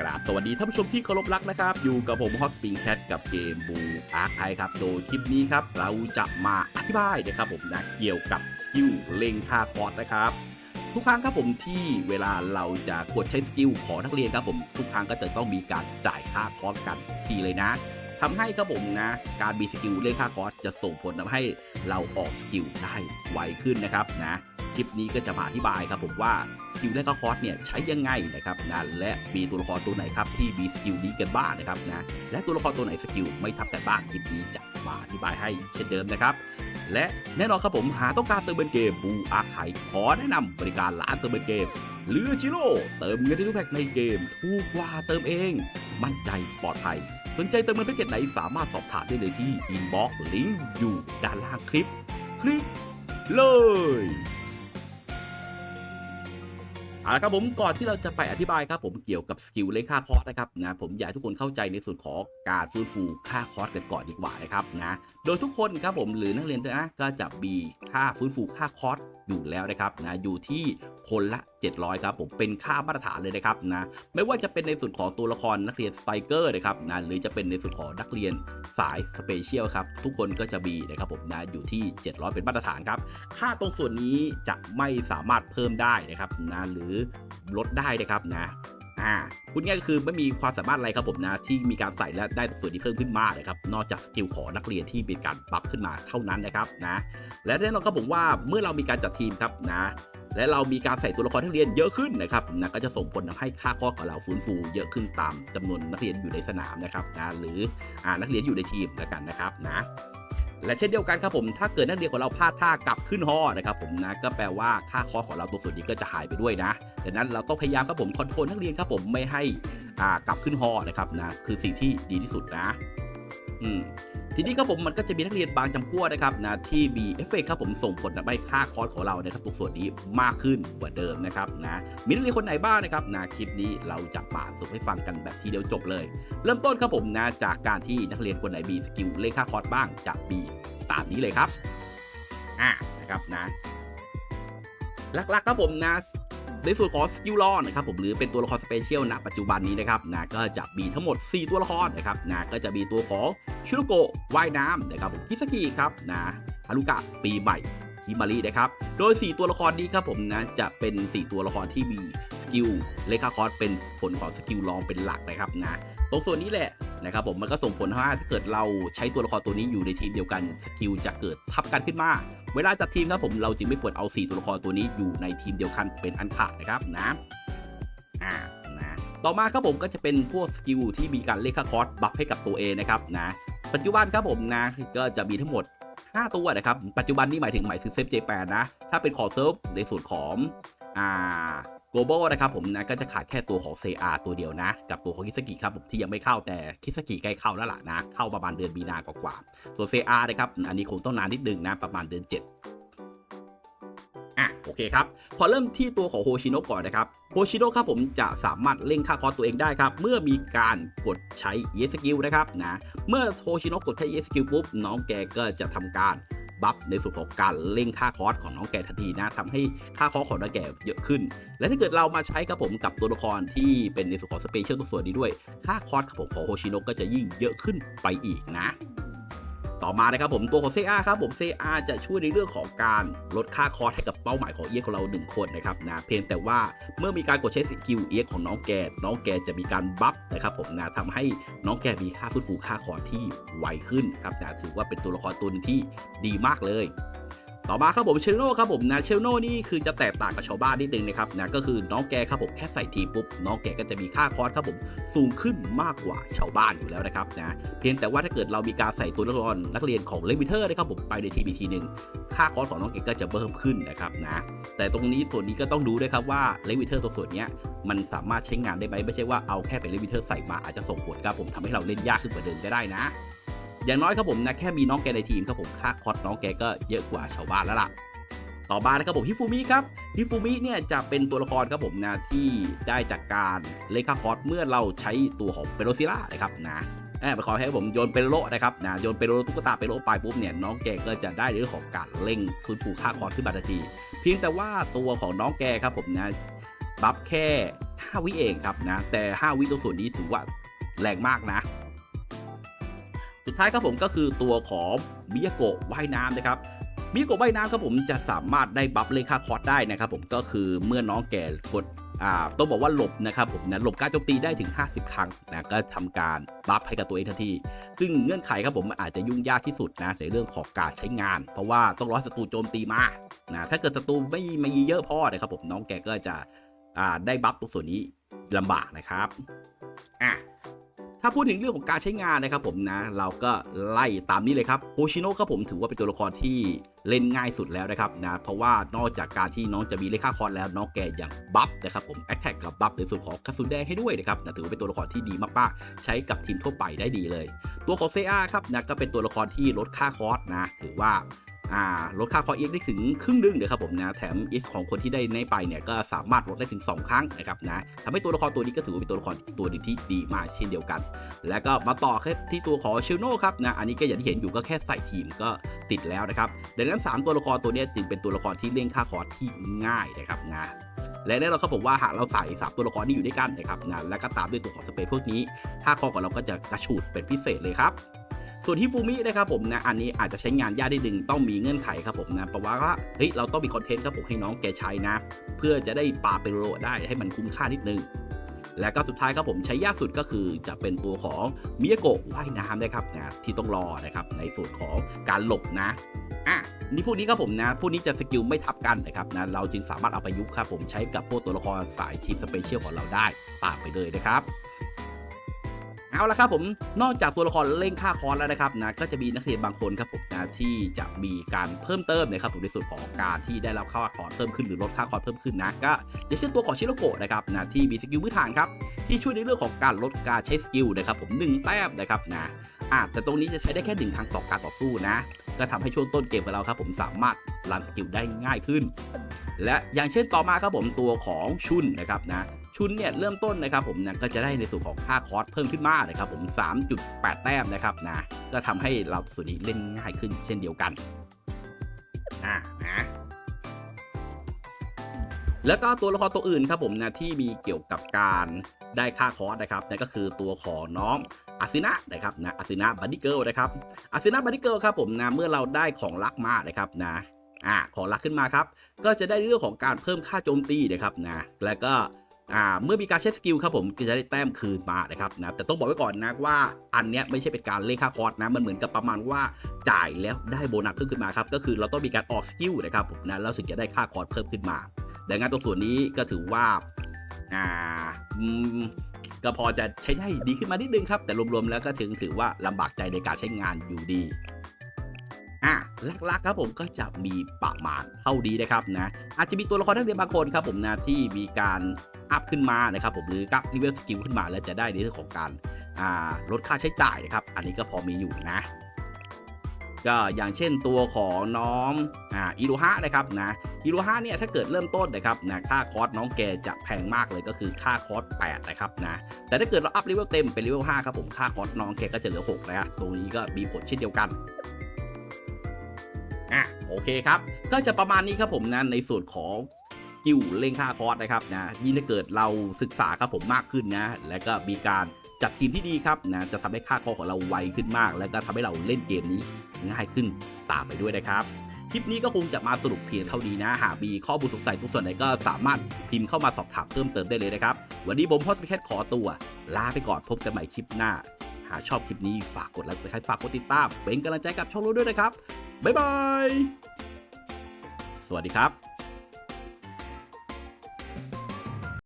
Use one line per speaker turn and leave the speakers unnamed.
กราบสวัสดีท่านผู้ชมที่เคารพรักนะครับ อยู่กับผมฮอตปิงแคทกับเกมบูอาร์ไอครับ โดยคลิปนี้ครับ เราจะมาอธิบายนะครับผมนะเกี่ยวกับสกิลเล็งค่าคอร์สนะครับ ทุกครั้งครับผมที่เวลาเราจะกดใช้สกิลของนักเรียนครับผม ทุกครั้งก็จะต้องมีการจ่ายค่าคอร์สกันทีเลยนะทำให้ครับผมนะการมีสกิลเล่นค่าคอร์สจะส่งผลทำให้เราออกสกิลได้ไวขึ้นนะครับนะ คลิปนี้ก็จะมาอธิบายครับผมว่าสกิลเล่นค่าคอร์สเนี่ยใช้ยังไงนะครับนะและมีตัวละครตัวไหนครับที่มีสกิลนี้กันบ้างนะครับนะและตัวละครตัวไหนสกิลไม่ทับกันบ้างคลิปนี้จะมาอธิบายให้เช่นเดิมนะครับและแน่นอนครับผมหาต้องการเติมเงินเกมบูอาไขขอแนะนำบริการร้านเติมเงินเกมเลือจิโร่เติมเงินได้ทุกแพ็คในเกมถูกกว่าเติมเอง มั่นใจปลอดภัย สนใจเติมเงินแพ็กเกจไหนสามารถสอบถามได้เลยที่อินบ็อกซ์ลิงก์อยู่ด้านล่างคลิป คลิกเลย เอาละครับผมก่อนที่เราจะไปอธิบายครับผมเกี่ยวกับสกิลเลขค่าคอร์สนะครับนะผมอยากให้ทุกคนเข้าใจในส่วนของการฟื้นฟูค่าคอร์สกันก่อนดีกว่านะครับนะโดยทุกคนครับผมหรือนักเรียนนะก็จะมีค่าฟื้นฟูค่าคอร์ส อยู่แล้วนะครับนะอยู่ที่คนละ 700ครับผมเป็นค่ามาตรฐานเลยนะครับนะไม่ว่าจะเป็นในส่วนของตัวละครนักเรียนสไตรเกอร์นะครับนะหรือจะเป็นในส่วนของนักเรียนสายสเปเชียลครับทุกคนก็จะมีนะครับผมนะอยู่ที่ 700 เป็นมาตรฐานครับค่าตรงส่วนนี้จะไม่สามารถเพิ่มได้นะครับนะหรือลดได้นะครับนะ อ่าพูดง่ายก็คือไม่มีความสามารถอะไรครับผมนะ ที่มีการใส่และได้ตรงส่วนที่เพิ่มขึ้นมากนะครับ นอกจากสกิลของนักเรียนที่เป็นการปรับขึ้นมาเท่านั้นนะครับนะ และแน่นอนครับผมว่าเมื่อเรามีการจัดทีมครับนะ และเรามีการใส่ตัวละครนักเรียนเยอะขึ้นนะครับนะก็จะส่งผลทำให้ค่าข้อของเราฟื้นฟูเยอะขึ้นตามจำนวนนักเรียนอยู่ในสนามนะครับนะหรืออ่านักเรียนอยู่ในทีมแล้วกันนะครับนะ และเช่นเดียวกันครับผมถ้าเกิดนักเรียนของเราพลาดท่ากลับขึ้นหอนะครับผมนะก็แปลว่าค่าคอร์สของเราตัวส่วนนี้ก็จะหายไปด้วยนะดังนั้นเราต้องพยายามครับผมคอนโทรลนักเรียนครับผมไม่ให้อ่ากลับขึ้นหอนะครับนะคือสิ่งที่ดีที่สุดนะ อืม ทีนี้ครับผมมันก็จะมีนักเรียนบางจำพวกนะครับนะที่มีเอฟเฟกครับผมส่งผลทำให้ค่าคอร์สของเรานะครับตัวส่วนนี้มากขึ้นกว่าเดิมนะครับนะมีนักเรียนคนไหนบ้างนะครับนะคลิปนี้เราจะมาสรุปให้ฟังกันแบบทีเดียวจบเลย เริ่มต้นครับผมนะจากการที่นักเรียนคนไหนมีสกิลเลขค่าคอร์สบ้างจะมีตามนี้เลยครับอ่านะครับนะหลักๆครับผมนะ ในส่วนของสกิลลอนนะครับผมหรือเป็นตัวละครสเปเชียลณปัจจุบันนี้นะครับนะก็จะมีทั้งหมด 4 ตัวละครนะครับนะก็จะมีตัวของชิโรโกะว่ายน้ำนะครับผมคิสกิครับนะฮารุกะปีใหม่ฮิมารินะครับโดย 4 ตัวละครนี้ครับผมนะจะเป็น 4 ตัวละครที่มีสกิลเลขาคอร์สเป็นผลของสกิลลองเป็นหลักนะครับนะตรงส่วนนี้แหละ นะครับผมมันก็ส่งผลว่าถ้าเกิดเราใช้ตัวละครตัวนี้อยู่ในทีมเดียวกันสกิลจะเกิดทับกันขึ้นมา เวลาจัดทีมครับผมเราจึงไม่ควรเอา 4 ตัวละครตัวนี้อยู่ในทีมเดียวกันเป็นอันขาดนะครับนะอ่านะต่อมาครับผมก็จะเป็นพวกสกิลที่มีการเลขค่าคอร์สบัฟให้กับตัวเองนะครับนะปัจจุบันครับผมนะก็จะมีทั้งหมด5ตัวนะครับ ปัจจุบันนี้หมายถึงหมายถึงเซฟเจแปนนะ ถ้าเป็นขอเซิร์ฟในส่วนของอ่า global นะครับผมนะก็จะขาดแค่ตัวของ CR ตัวเดียวนะ กับตัวของคิสกิครับผมที่ยังไม่เข้าแต่คิสกิใกล้เข้าแล้วล่ะนะ เข้าประมาณเดือนมีนากว่าๆส่วน CR นะครับอันนี้คงต้องนานนิดนึงนะประมาณเดือน7อะโอเคครับ พอเริ่มที่ตัวของโฮชิโนะก่อนนะครับ โฮชิโนะครับผมจะสามารถเล่งค่าคอสตัวเองได้ครับ เมื่อมีการกดใช้เยสกิลนะครับนะ เมื่อโฮชิโนะกดใช้เยสกิลปุ๊บ น้องแกก็จะทำการ บัฟในส่วนของการเล่งค่าคอร์สของน้องแกทันทีนะทำให้ค่าคอร์สของน้องแกเยอะขึ้น และถ้าเกิดเรามาใช้ครับผมกับตัวละครที่เป็นในส่วนของสเปเชียลตัวส่วนนี้ด้วย ค่าคอร์สครับผมของโฮชิโนะก็จะยิ่งเยอะขึ้นไปอีกนะ ต่อมานะครับผมตัวของ CR ครับผม CR จะช่วยในเรื่องของการลดค่าคอร์สให้กับเป้าหมายของเอียของเรา 1 คนนะครับนะเพียงแต่ว่าเมื่อมีการกดใช้สกิลเอียของน้องแกน้องแกจะมีการบัฟนะครับผมนะทำให้น้องแกมีค่าฟื้นฟูค่าคอร์สที่ไวขึ้นครับนะถือว่าเป็นตัวละครตัวนึงที่ดีมากเลย ต่อมาครับผมเชลโน่ครับผมนะเชลโน่นี่คือจะแตกต่างกับชาวบ้านนิดนึงนะครับนะก็คือน้องแกครับผมแค่ใส่ทีปุ๊บน้องแกก็จะมีค่าคอร์สครับผมสูงขึ้นมากกว่าชาวบ้านอยู่แล้วนะครับนะเพียงแต่ว่าถ้าเกิดเรามีการใส่ตัวละครนักเรียนของเลวิเทอร์นะครับผมไปในทีมีทีหนึ่งค่าคอร์สของน้องแกก็จะเพิ่มขึ้นนะครับนะแต่ตรงนี้ส่วนนี้ก็ต้องดูด้วยครับว่าเลวิเทอร์ตัวส่วนนี้มันสามารถใช้งานได้ไหมไม่ใช่ว่าเอาแค่เป็นเลวิเทอร์ใส่มาอาจจะส่งผลครับผมทำให้เราเล่นยากขึ้นกว่าเดิมได้นะ อย่างน้อยครับผมนะแค่มีน้องแกในทีมครับผมค่าคอร์สน้องแกก็เยอะกว่าชาวบ้านแล้วล่ะต่อมานะครับผมฮิฟูมิครับฮิฟูมิเนี่ยจะเป็นตัวละครครับผมนะที่ได้จากการเล่นค่าคอร์สเมื่อเราใช้ตัวของเปโรซิล่านะครับนะแอบไปขอให้ผมโยนเปโรนะครับนะโยนเปโรตุ๊กตาเปโรไปปุ๊บเนี่ยน้องแกก็จะได้เรื่องของการเร่งฟื้นฟูค่าคอร์สขึ้นมาทันที เพียงแต่ว่าตัวของน้องแกครับผมนะบัฟแค่ 5 วิเองครับนะแต่ 5 วิตัวส่วนนี้ถือว่าแรงมากนะ สุดท้ายครับผมก็คือตัวของมิยาโกะว่ายน้ำนะครับมิยาโกะว่ายน้ำครับผมจะสามารถได้บัฟเลค่าคอร์สได้นะครับผมก็คือเมื่อน้องแก่กดอ่าต้องบอกว่าหลบนะครับผมนะหลบการโจมตีได้ถึง 50 ครั้งนะก็ทำการบัฟให้กับตัวเองทันที ซึ่งเงื่อนไขครับผมอาจจะยุ่งยากที่สุดนะในเรื่องของการใช้งาน เพราะว่าต้องรอศัตรูโจมตีมานะถ้าเกิดศัตรูไม่ไม่เยอะพอนะครับผมน้องแกก็จะอ่าได้บัฟตรงส่วนนี้ลำบากนะครับอะ ถ้าพูดถึงเรื่องของการใช้งานนะครับผมนะ เราก็ไล่ตามนี้เลยครับโฮชิโนะครับผมถือว่าเป็นตัวละครที่เล่นง่ายสุดแล้วนะครับนะเพราะว่านอกจากการที่น้องจะมีเลขาคอนแล้วน้องแกยังบัฟนะครับผมแอคแท็กกับบัฟในส่วนของกระสุนแดงให้ด้วยนะครับนะถือว่าเป็นตัวละครที่ดีมากๆ ใช้กับทีมทั่วไปได้ดีเลย ตัวของเซอาครับนะก็เป็นตัวละครที่ลดค่าคอสนะถือว่า อ่าลดค่าคอเอ็กได้ถึงครึ่งนึงเลยครับผมนะแถมเอิสของคนที่ได้ในไปเนี่ยก็สามารถลดได้ถึง 2 ครั้งนะครับนะทำให้ตัวละครตัวนี้ก็ถือว่าเป็นตัวละครตัวหนึงที่ดีมากเช่นเดียวกัน แล้วก็มาต่อที่ตัวของชิลโน่ครับนะอันนี้ก็อย่างที่เห็นอยู่ก็แค่ใส่ทีมก็ติดแล้วนะครับดังนั้น 3 ตัวละครตัวนี้จึงเป็นตัวละครที่เล่นค่าคอที่ง่ายนะครับนะและแน่นอนครับผมว่าหากเราใส่สามตัวละครนี้อยู่ด้วยกันนะครับนะและก็ตามด้วยตัวของสเปรย์พวกนี้ค่าคอของเราก็จะกระฉูดเป็นพิเศษเลยครับ ส่วนที่ฟูมินะครับผมนะอันนี้อาจจะใช้งานยากได้ดึงต้องมีเงื่อนไขครับผมนะเพราะว่าเฮ้ยเราต้องมีคอนเทนต์ครับผมให้น้องแกใช้นะ เพื่อจะได้ปาเปโรได้ให้มันคุ้มค่านิดนึงและก็สุดท้ายครับผมใช้ยากสุดก็คือจะเป็นตัวของมิยาโกะว่ายน้ำนะครับนะที่ต้องรอนะครับในส่วนของการหลบนะอะนี่พวกนี้ครับผมนะพวกนี้จะสกิลไม่ทับกันนะครับนะเราจึงสามารถเอาไปยุคครับผมใช้กับพวกตัวละครสายทีมสเปเชียลของเราได้ตามไปเลยนะครับ เอาละครับผมนอกจากตัวละครเล่งค่าคอร์สแล้วนะครับนะก็จะมีนักเรียนบางคนครับผมนะที่จะมีการเพิ่มเติมนะครับผมในส่วนของการที่ได้รับค่าคอร์สเพิ่มขึ้นหรือลดค่าคอร์สเพิ่มขึ้นนะก็อย่างเช่นตัวของชิโรโกะนะครับนะที่มีสกิลพื้นฐานครับที่ช่วยในเรื่องของการลดการใช้สกิลนะครับผมหนึ่งแต้มนะครับนะอะแต่ตรงนี้จะใช้ได้แค่หนึ่งครั้งต่อการต่อสู้นะ ก็ทำให้ช่วงต้นเกมของเราครับผมสามารถรันสกิลได้ง่ายขึ้น และอย่างเช่นต่อมาครับผมตัวของชุนนะครับนะ ชุนเนี่ยเริ่มต้นนะครับผมนะก็จะได้ในส่วนของค่าคอร์สเพิ่มขึ้นมานะครับผม 3.8 แต้มนะครับนะก็ทำให้เราส่วนนี้เล่นง่ายขึ้นเช่นเดียวกันอ่านะแล้วก็ตัวละครตัวอื่นครับผมนะที่มีเกี่ยวกับการได้ค่าคอร์สนะครับนั่นก็คือตัวของน้องอาซินะนะครับนะอาซินะบัดดี้เกิลนะครับอาซินะบัดดี้เกิลครับผมนะเมื่อเราได้ของลักมานะครับนะอ่าของลักขึ้นมาครับ ก็จะได้เรื่องของการเพิ่มค่าโจมตีนะครับนะแล้วก็ อ่าเมื่อมีการใช้สกิลครับผมก็จะได้แต้มคืนมานะครับนะแต่ต้องบอกไว้ก่อนนะว่าอันเนี้ยไม่ใช่เป็นการเล่นค่าคอร์สนะมันเหมือนกับประมาณว่าจ่ายแล้วได้โบนัสเพิ่มขึ้นมาครับก็คือเราต้องมีการออกสกิลนะครับผมนะแล้วถึงจะได้ค่าคอร์สเพิ่มขึ้นมาดังนั้นตรงส่วนนี้ก็ถือว่าอ่าก็พอจะใช้ได้ดีขึ้นมานิดนึงครับ แต่รวมๆแล้วก็ถึงถือว่าลำบากใจในการใช้งานอยู่ดีอะหลักๆครับผมก็จะมีประมาณเท่านี้นะครับนะอาจจะมีตัวละครนักเรียนบางคนครับผมนะที่มีการ อัพขึ้นมานะครับผมหรือกับรีเวลสกิลขึ้นมาแล้วจะได้ในเรื่องของการาลดค่าใช้จ่ายนะครับ อันนี้ก็พอมีอยู่นะ ก็อย่างเช่นตัวของน้องอ่าอิรุฮะนะครับนะอิรุฮะเนี่ยถ้าเกิดเริ่มต้นนะครับนะค่าคอร์สน้องแกจะแพงมากเลยก็คือค่าคอร์ส8นะครับนะแต่ถ้าเกิดเราอัพเลเวลเต็มเป็นเลเวล5ครับผมค่าคอร์สน้องแกก็จะเหลือ6แล้วตรงนี้ก็มีผลเช่นเดียวกันอะโอเคครับ ก็จะประมาณนี้ครับผมนะในส่วนของ กิวเล่งค่าคอร์สนะครับนะยิ่งถ้าเกิดเราศึกษาครับผมมากขึ้นนะและก็มีการจัดทีมที่ดีครับนะจะทำให้ค่าคอของเราไวขึ้นมาก และก็ทำให้เราเล่นเกมนี้ง่ายขึ้นตามไปด้วยนะครับคลิปนี้ก็คงจะมาสรุปเพียงเท่านี้นะ หากมีข้อมูลสงสัยตรงส่วนไหนก็สามารถพิมพ์เข้ามาสอบถามเพิ่มเติมได้เลยนะครับ วันนี้ผมพอดแคสขอตัว ลาไปก่อนพบกันใหม่คลิปหน้า หากชอบคลิปนี้ฝากกดไลค์ฝากกดติดตาม เป็นกำลังใจกับช่องเราด้วยนะครับ บ๊ายบาย สวัสดีครับ